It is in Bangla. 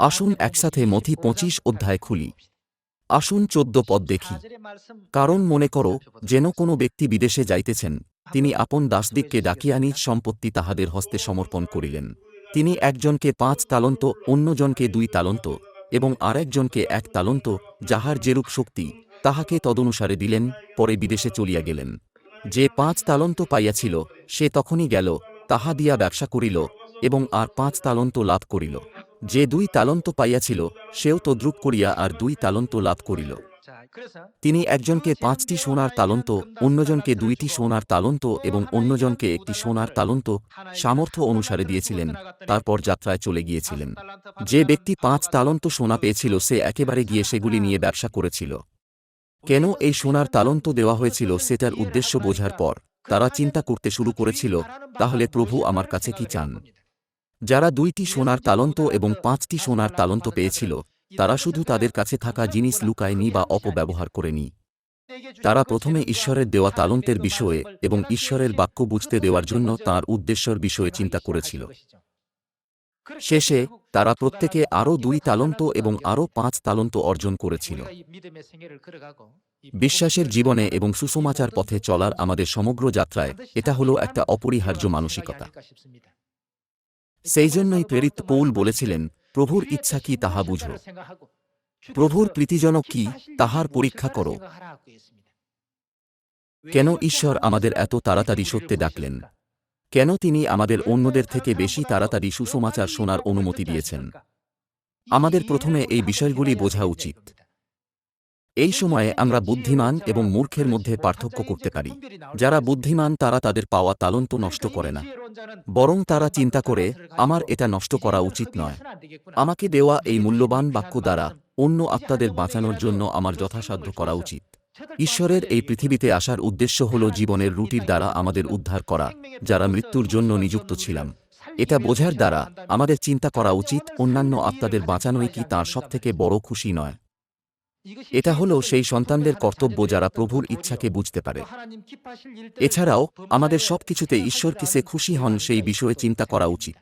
আসুন একসাথে মথি পঁচিশ অধ্যায় খুলি। আসুন চোদ্দ পদ দেখি। কারণ মনে করো, যেন কোনো ব্যক্তি বিদেশে যাইতেছেন, তিনি আপন দাসদিককে ডাকিয়া নিজ সম্পত্তি তাহাদের হস্তে সমর্পণ করিলেন। তিনি একজনকে পাঁচ তালন্ত, অন্যজনকে দুই তালন্ত, এবং আরেকজনকে এক তালন্ত, যাহার যেরূপ শক্তি, তাহাকে তদনুসারে দিলেন, পরে বিদেশে চলিয়া গেলেন। যে পাঁচ তালন্ত পাইয়াছিল, সে তখনই গেল, তাহা দিয়া ব্যবসা করিল, এবং আর পাঁচ তালন্ত লাভ করিল। যে দুই তালন্ত পাইয়াছিল, সেও তদ্রুপ করিয়া আর দুই তালন্ত লাভ করিল। তিনি একজনকে পাঁচটি সোনার তালন্ত, অন্যজনকে দুইটি সোনার তালন্ত এবং অন্যজনকে একটি সোনার তালন্ত সামর্থ্য অনুসারে দিয়েছিলেন, তারপর যাত্রায় চলে গিয়েছিলেন। যে ব্যক্তি পাঁচ তালন্ত সোনা পেয়েছিল, সে একেবারে গিয়ে সেগুলি নিয়ে ব্যবসা করেছিল। কেন এই সোনার তালন্ত দেওয়া হয়েছিল সেটার উদ্দেশ্য বোঝার পর, তারা চিন্তা করতে শুরু করেছিল, তাহলে প্রভু আমার কাছে কি চান? যারা দুইটি সোনার তালন্ত এবং পাঁচটি সোনার তালন্ত পেয়েছিল, তারা শুধু তাদের কাছে থাকা জিনিস লুকায়নি বা অপব্যবহার করেনি। তারা প্রথমে ঈশ্বরের দেওয়া তালন্তের বিষয়ে এবং ঈশ্বরের বাক্য বুঝতে দেওয়ার জন্য তার উদ্দেশ্যের বিষয়ে চিন্তা করেছিল। শেষে তারা প্রত্যেকে আরও দুই তালন্ত এবং আরও পাঁচ তালন্ত অর্জন করেছিল। বিশ্বাসের জীবনে এবং সুসমাচার পথে চলার আমাদের সমগ্র যাত্রায় এটা হলো একটা অপরিহার্য মানসিকতা। সেই জন্যই প্রেরিত পৌল বলেছিলেন, প্রভুর ইচ্ছা কি তাহা বুঝো। প্রভুর প্রীতিজনক কি তাহার পরীক্ষা করো। কেন ঈশ্বর আমাদের এত তাড়াতাড়ি সত্যে ডাকলেন? কেন তিনি আমাদের অন্যদের থেকে বেশি তাড়াতাড়ি সুসমাচার শোনার অনুমতি দিয়েছেন? আমাদের প্রথমে এই বিষয়গুলি বোঝা উচিত। এই সময়ে আমরা বুদ্ধিমান এবং মূর্খের মধ্যে পার্থক্য করতে পারি। যারা বুদ্ধিমান, তারা তাদের পাওয়া তালন্ত নষ্ট করে না। বরং তারা চিন্তা করে, আমার এটা নষ্ট করা উচিত নয়। আমাকে দেওয়া এই মূল্যবান বাক্য দ্বারা অন্য আত্মাদের বাঁচানোর জন্য আমার যথাসাধ্য করা উচিত। ঈশ্বরের এই পৃথিবীতে আসার উদ্দেশ্য হল জীবনের রুটির দ্বারা আমাদের উদ্ধার করা, যারা মৃত্যুর জন্য নিযুক্ত ছিলাম। এটা বোঝার দ্বারা আমাদের চিন্তা করা উচিত, অন্যান্য আত্মাদের বাঁচানোই কি তাঁর সবথেকে বড় খুশি নয়। এটা হলো সেই সন্তানদের কর্তব্য যারা প্রভুর ইচ্ছাকে বুঝতে পারে। এছাড়াও আমাদের সব কিছুতে ঈশ্বর কিসে খুশি হন সেই বিষয়ে চিন্তা করা উচিত।